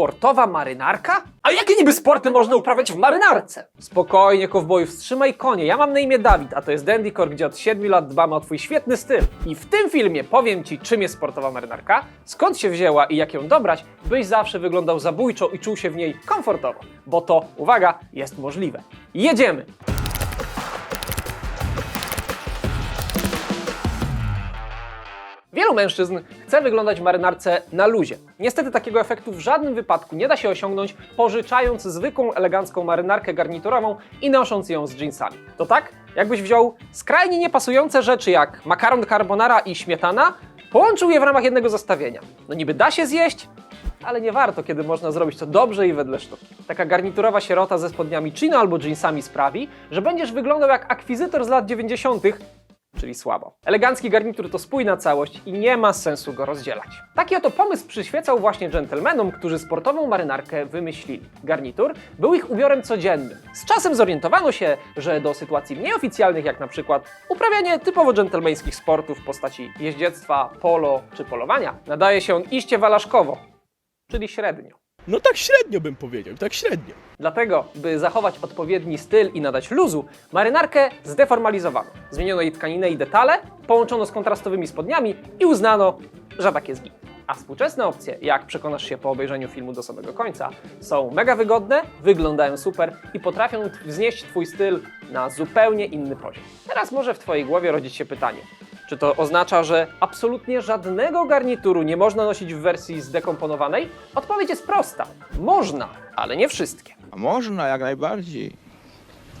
Sportowa marynarka? A jakie niby sporty można uprawiać w marynarce? Spokojnie, kowboju, wstrzymaj konie. Ja mam na imię Dawid, a to jest Dandycore, gdzie od 7 lat dbamy o twój świetny styl. I w tym filmie powiem ci, czym jest sportowa marynarka, skąd się wzięła i jak ją dobrać, byś zawsze wyglądał zabójczo i czuł się w niej komfortowo. Bo to, uwaga, jest możliwe. Jedziemy! Wielu mężczyzn chce wyglądać w marynarce na luzie. Niestety takiego efektu w żadnym wypadku nie da się osiągnąć, pożyczając zwykłą, elegancką marynarkę garniturową i nosząc ją z jeansami. To tak, jakbyś wziął skrajnie niepasujące rzeczy jak makaron carbonara i śmietana, połączył je w ramach jednego zestawienia. No niby da się zjeść, ale nie warto, kiedy można zrobić to dobrze i wedle sztuki. Taka garniturowa sierota ze spodniami chino albo jeansami sprawi, że będziesz wyglądał jak akwizytor z lat 90., czyli słabo. Elegancki garnitur to spójna całość i nie ma sensu go rozdzielać. Taki oto pomysł przyświecał właśnie dżentelmenom, którzy sportową marynarkę wymyślili. Garnitur był ich ubiorem codziennym. Z czasem zorientowano się, że do sytuacji mniej oficjalnych, jak na przykład uprawianie typowo dżentelmeńskich sportów w postaci jeździectwa, polo czy polowania, nadaje się on iście walaszkowo, czyli średnio. No tak średnio bym powiedział, tak średnio. Dlatego, by zachować odpowiedni styl i nadać luzu, marynarkę zdeformalizowano. Zmieniono jej tkaninę i detale, połączono z kontrastowymi spodniami i uznano, że tak jest git. A współczesne opcje, jak przekonasz się po obejrzeniu filmu do samego końca, są mega wygodne, wyglądają super i potrafią wznieść Twój styl na zupełnie inny poziom. Teraz może w Twojej głowie rodzić się pytanie, czy to oznacza, że absolutnie żadnego garnituru nie można nosić w wersji zdekomponowanej? Odpowiedź jest prosta. Można, ale nie wszystkie. A można jak najbardziej.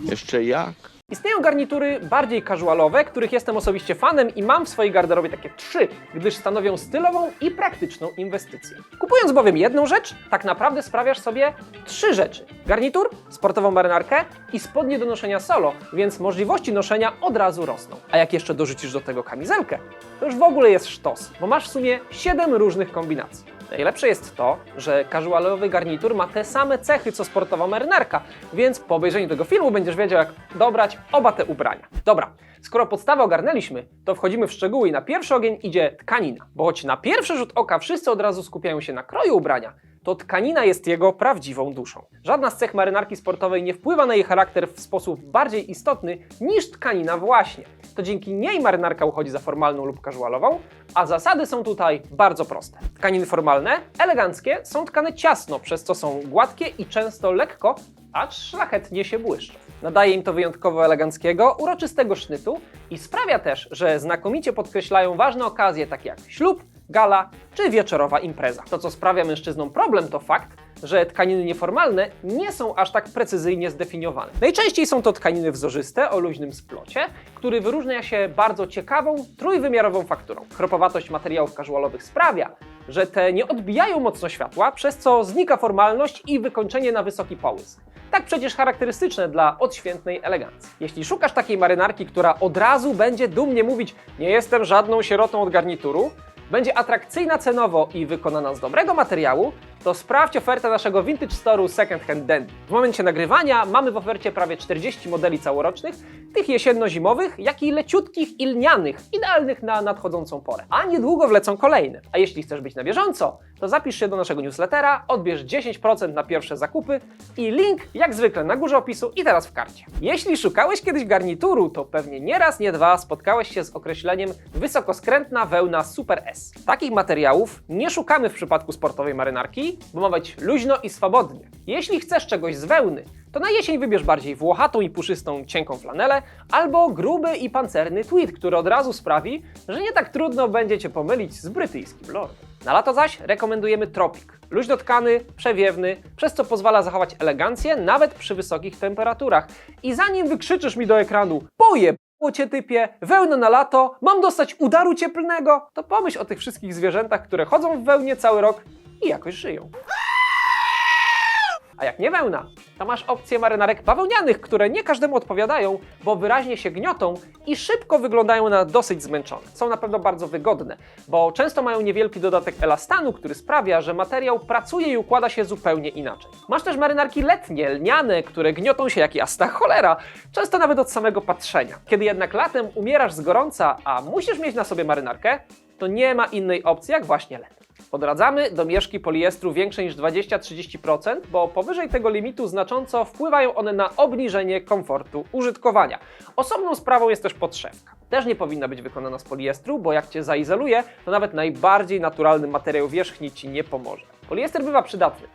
Jeszcze jak. Istnieją garnitury bardziej casualowe, których jestem osobiście fanem i mam w swojej garderobie takie trzy, gdyż stanowią stylową i praktyczną inwestycję. Kupując bowiem jedną rzecz, tak naprawdę sprawiasz sobie trzy rzeczy. Garnitur, sportową marynarkę i spodnie do noszenia solo, więc możliwości noszenia od razu rosną. A jak jeszcze dorzucisz do tego kamizelkę, to już w ogóle jest sztos, bo masz w sumie 7 różnych kombinacji. Najlepsze jest to, że casualowy garnitur ma te same cechy co sportowa marynarka, więc po obejrzeniu tego filmu będziesz wiedział, jak dobrać oba te ubrania. Dobra, skoro podstawę ogarnęliśmy, to wchodzimy w szczegóły i na pierwszy ogień idzie tkanina. Bo choć na pierwszy rzut oka wszyscy od razu skupiają się na kroju ubrania, to tkanina jest jego prawdziwą duszą. Żadna z cech marynarki sportowej nie wpływa na jej charakter w sposób bardziej istotny niż tkanina właśnie. To dzięki niej marynarka uchodzi za formalną lub casualową, a zasady są tutaj bardzo proste. Tkaniny formalne, eleganckie, są tkane ciasno, przez co są gładkie i często lekko, acz szlachetnie się błyszczą. Nadaje im to wyjątkowo eleganckiego, uroczystego sznytu i sprawia też, że znakomicie podkreślają ważne okazje takie jak ślub, gala czy wieczorowa impreza. To, co sprawia mężczyznom problem, to fakt, że tkaniny nieformalne nie są aż tak precyzyjnie zdefiniowane. Najczęściej są to tkaniny wzorzyste o luźnym splocie, który wyróżnia się bardzo ciekawą, trójwymiarową fakturą. Chropowatość materiałów casualowych sprawia, że te nie odbijają mocno światła, przez co znika formalność i wykończenie na wysoki połysk. Tak przecież charakterystyczne dla odświętnej elegancji. Jeśli szukasz takiej marynarki, która od razu będzie dumnie mówić nie jestem żadną sierotą od garnituru, będzie atrakcyjna cenowo i wykonana z dobrego materiału, to sprawdź ofertę naszego vintage store'u Second Hand Dandy. W momencie nagrywania mamy w ofercie prawie 40 modeli całorocznych, tych jesienno-zimowych, jak i leciutkich i lnianych, idealnych na nadchodzącą porę. A niedługo wlecą kolejne. A jeśli chcesz być na bieżąco, to zapisz się do naszego newslettera, odbierz 10% na pierwsze zakupy i link jak zwykle na górze opisu i teraz w karcie. Jeśli szukałeś kiedyś garnituru, to pewnie nie raz, nie dwa spotkałeś się z określeniem wysokoskrętna wełna Super S. Takich materiałów nie szukamy w przypadku sportowej marynarki, bo ma być luźno i swobodnie. Jeśli chcesz czegoś z wełny, to na jesień wybierz bardziej włochatą i puszystą cienką flanelę, albo gruby i pancerny tweed, który od razu sprawi, że nie tak trudno będzie Cię pomylić z brytyjskim lordem. Na lato zaś rekomendujemy tropik. Luźno tkany, przewiewny, przez co pozwala zachować elegancję nawet przy wysokich temperaturach. I zanim wykrzyczysz mi do ekranu, boje cię typie, wełna na lato, mam dostać udaru cieplnego, to pomyśl o tych wszystkich zwierzętach, które chodzą w wełnie cały rok i jakoś żyją. A jak nie wełna, to masz opcje marynarek bawełnianych, które nie każdemu odpowiadają, bo wyraźnie się gniotą i szybko wyglądają na dosyć zmęczone. Są na pewno bardzo wygodne, bo często mają niewielki dodatek elastanu, który sprawia, że materiał pracuje i układa się zupełnie inaczej. Masz też marynarki letnie, lniane, które gniotą się jak jasna cholera, często nawet od samego patrzenia. Kiedy jednak latem umierasz z gorąca, a musisz mieć na sobie marynarkę, to nie ma innej opcji jak właśnie len. Odradzamy domieszki poliestru większe niż 20-30%, bo powyżej tego limitu znacząco wpływają one na obniżenie komfortu użytkowania. Osobną sprawą jest też podszewka. Też nie powinna być wykonana z poliestru, bo jak Cię zaizoluje, to nawet najbardziej naturalny materiał wierzchni Ci nie pomoże. Poliester bywa przydatny,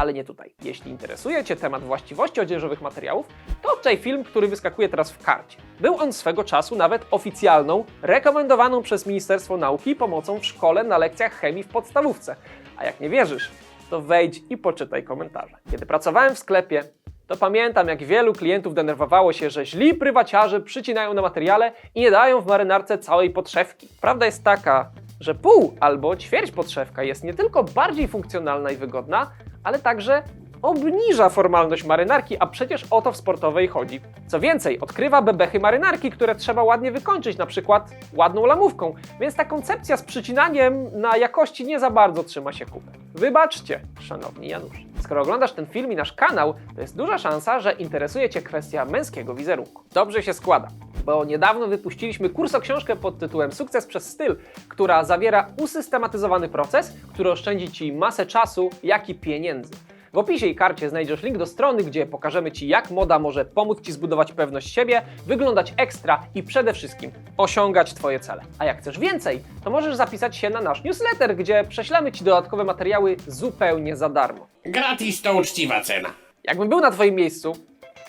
ale nie tutaj. Jeśli interesuje Cię temat właściwości odzieżowych materiałów, to obczaj film, który wyskakuje teraz w karcie. Był on swego czasu nawet oficjalną, rekomendowaną przez Ministerstwo Nauki pomocą w szkole na lekcjach chemii w podstawówce. A jak nie wierzysz, to wejdź i poczytaj komentarze. Kiedy pracowałem w sklepie, to pamiętam, jak wielu klientów denerwowało się, że źli prywaciarze przycinają na materiale i nie dają w marynarce całej podszewki. Prawda jest taka, że pół albo ćwierć podszewka jest nie tylko bardziej funkcjonalna i wygodna, ale także obniża formalność marynarki, a przecież o to w sportowej chodzi. Co więcej, odkrywa bebechy marynarki, które trzeba ładnie wykończyć, na przykład ładną lamówką, więc ta koncepcja z przycinaniem na jakości nie za bardzo trzyma się kupy. Wybaczcie, szanowni Janusz. Skoro oglądasz ten film i nasz kanał, to jest duża szansa, że interesuje Cię kwestia męskiego wizerunku. Dobrze się składa, bo niedawno wypuściliśmy kursoksiążkę pod tytułem Sukces przez styl, która zawiera usystematyzowany proces, który oszczędzi Ci masę czasu, jak i pieniędzy. W opisie i karcie znajdziesz link do strony, gdzie pokażemy Ci, jak moda może pomóc Ci zbudować pewność siebie, wyglądać ekstra i przede wszystkim osiągać Twoje cele. A jak chcesz więcej, to możesz zapisać się na nasz newsletter, gdzie prześlemy Ci dodatkowe materiały zupełnie za darmo. Gratis to uczciwa cena. Jakbym był na Twoim miejscu,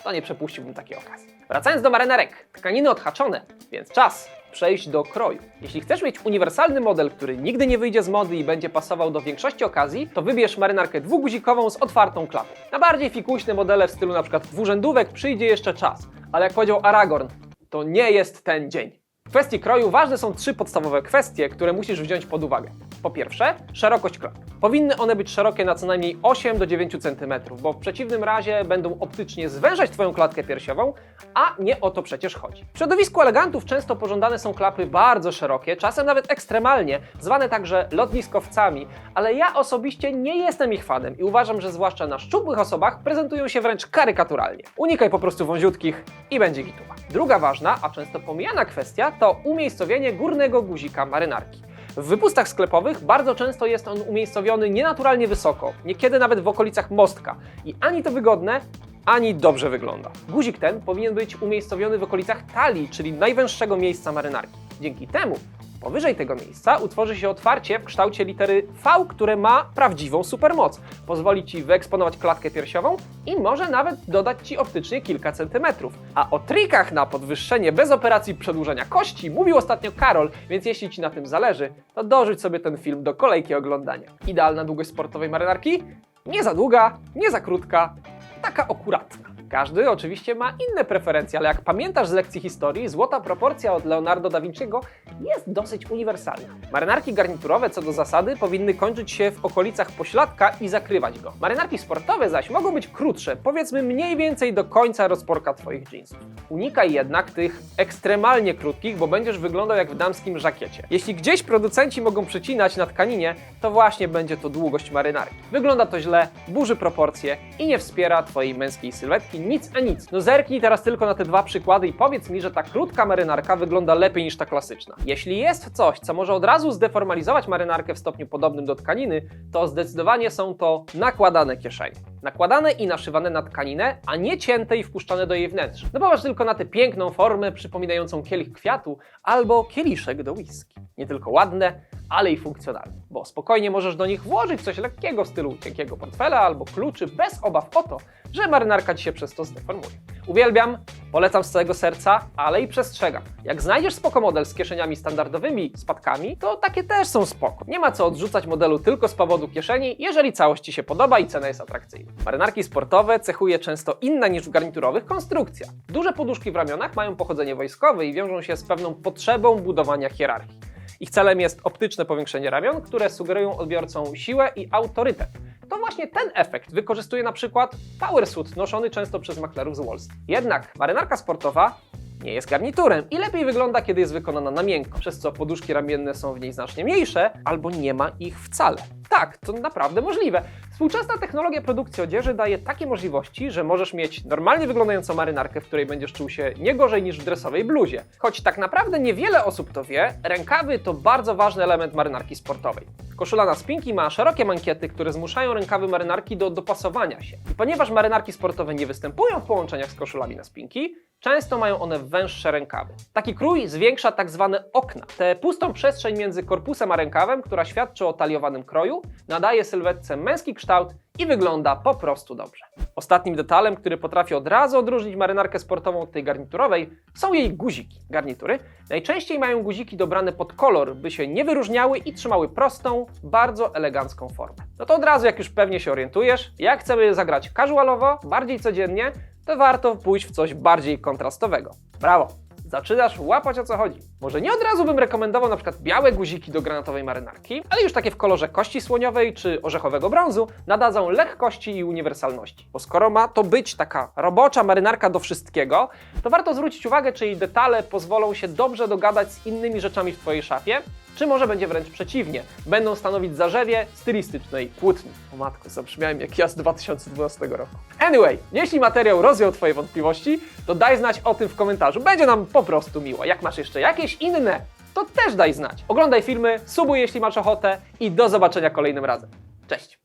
to nie przepuściłbym takiej okazji. Wracając do marynarek, tkaniny odhaczone, więc czas przejść do kroju. Jeśli chcesz mieć uniwersalny model, który nigdy nie wyjdzie z mody i będzie pasował do większości okazji, to wybierz marynarkę dwuguzikową z otwartą klapą. Na bardziej fikuśne modele w stylu np. dwurzędówek przyjdzie jeszcze czas, ale jak powiedział Aragorn, to nie jest ten dzień. Kwestii kroju ważne są trzy podstawowe kwestie, które musisz wziąć pod uwagę. Po pierwsze, szerokość klap. Powinny one być szerokie na co najmniej 8 do 9 cm, bo w przeciwnym razie będą optycznie zwężać Twoją klatkę piersiową, a nie o to przecież chodzi. W środowisku elegantów często pożądane są klapy bardzo szerokie, czasem nawet ekstremalnie, zwane także lotniskowcami, ale ja osobiście nie jestem ich fanem i uważam, że zwłaszcza na szczupłych osobach prezentują się wręcz karykaturalnie. Unikaj po prostu wąziutkich i będzie gituwa. Druga ważna, a często pomijana kwestia to umiejscowienie górnego guzika marynarki. W wypustach sklepowych bardzo często jest on umiejscowiony nienaturalnie wysoko, niekiedy nawet w okolicach mostka i ani to wygodne, ani dobrze wygląda. Guzik ten powinien być umiejscowiony w okolicach talii, czyli najwęższego miejsca marynarki. Dzięki temu Powyżej tego miejsca utworzy się otwarcie w kształcie litery V, które ma prawdziwą supermoc. Pozwoli Ci wyeksponować klatkę piersiową i może nawet dodać Ci optycznie kilka centymetrów. A o trikach na podwyższenie bez operacji przedłużenia kości mówił ostatnio Karol, więc jeśli Ci na tym zależy, to dorzuć sobie ten film do kolejki oglądania. Idealna długość sportowej marynarki? Nie za długa, nie za krótka, taka akuratna. Każdy oczywiście ma inne preferencje, ale jak pamiętasz z lekcji historii, złota proporcja od Leonardo da Vinciego jest dosyć uniwersalna. Marynarki garniturowe co do zasady powinny kończyć się w okolicach pośladka i zakrywać go. Marynarki sportowe zaś mogą być krótsze, powiedzmy mniej więcej do końca rozporka Twoich jeansów. Unikaj jednak tych ekstremalnie krótkich, bo będziesz wyglądał jak w damskim żakiecie. Jeśli gdzieś producenci mogą przycinać na tkaninie, to właśnie będzie to długość marynarki. Wygląda to źle, burzy proporcje i nie wspiera Twojej męskiej sylwetki nic a nic. No zerknij teraz tylko na te dwa przykłady i powiedz mi, że ta krótka marynarka wygląda lepiej niż ta klasyczna. Jeśli jest coś, co może od razu zdeformalizować marynarkę w stopniu podobnym do tkaniny, to zdecydowanie są to nakładane kieszenie. Nakładane i naszywane na tkaninę, a nie cięte i wpuszczane do jej wnętrz. No popatrz tylko na tę piękną formę przypominającą kielich kwiatu albo kieliszek do whisky. Nie tylko ładne, ale i funkcjonalne, bo spokojnie możesz do nich włożyć coś lekkiego w stylu cienkiego portfela albo kluczy bez obaw o to, że marynarka Ci się przez to zdeformuje. Uwielbiam, polecam z całego serca, ale i przestrzegam. Jak znajdziesz spoko model z kieszeniami standardowymi, spadkami, to takie też są spoko. Nie ma co odrzucać modelu tylko z powodu kieszeni, jeżeli całość Ci się podoba i cena jest atrakcyjna. Marynarki sportowe cechuje często inna niż w garniturowych konstrukcja. Duże poduszki w ramionach mają pochodzenie wojskowe i wiążą się z pewną potrzebą budowania hierarchii. Ich celem jest optyczne powiększenie ramion, które sugerują odbiorcom siłę i autorytet. To właśnie ten efekt wykorzystuje na przykład powersuit noszony często przez maklerów z Wall Street. Jednak marynarka sportowa nie jest garniturem i lepiej wygląda, kiedy jest wykonana na miękko, przez co poduszki ramienne są w niej znacznie mniejsze albo nie ma ich wcale. Tak, to naprawdę możliwe. Współczesna technologia produkcji odzieży daje takie możliwości, że możesz mieć normalnie wyglądającą marynarkę, w której będziesz czuł się nie gorzej niż w dresowej bluzie. Choć tak naprawdę niewiele osób to wie, rękawy to bardzo ważny element marynarki sportowej. Koszula na spinki ma szerokie mankiety, które zmuszają rękawy marynarki do dopasowania się. I ponieważ marynarki sportowe nie występują w połączeniach z koszulami na spinki, często mają one węższe rękawy. Taki krój zwiększa tak zwane okna. Tę pustą przestrzeń między korpusem a rękawem, która świadczy o taliowanym kroju, nadaje sylwetce męski kształt i wygląda po prostu dobrze. Ostatnim detalem, który potrafi od razu odróżnić marynarkę sportową od tej garniturowej, są jej guziki. Garnitury najczęściej mają guziki dobrane pod kolor, by się nie wyróżniały i trzymały prostą, bardzo elegancką formę. No to od razu, jak już pewnie się orientujesz, jak chcemy zagrać casualowo, bardziej codziennie, to warto pójść w coś bardziej kontrastowego. Brawo! Zaczynasz łapać o co chodzi. Może nie od razu bym rekomendował na przykład białe guziki do granatowej marynarki, ale już takie w kolorze kości słoniowej czy orzechowego brązu nadadzą lekkości i uniwersalności. Bo skoro ma to być taka robocza marynarka do wszystkiego, to warto zwrócić uwagę, czy jej detale pozwolą się dobrze dogadać z innymi rzeczami w Twojej szafie, czy może będzie wręcz przeciwnie, będą stanowić zarzewie stylistycznej kłótni. O matko, zabrzmiałem jak ja z 2012 roku. Anyway, jeśli materiał rozwiał Twoje wątpliwości, to daj znać o tym w komentarzu. Będzie nam po prostu miło. Jak masz jeszcze jakieś inne, to też daj znać. Oglądaj filmy, subuj jeśli masz ochotę i do zobaczenia kolejnym razem. Cześć!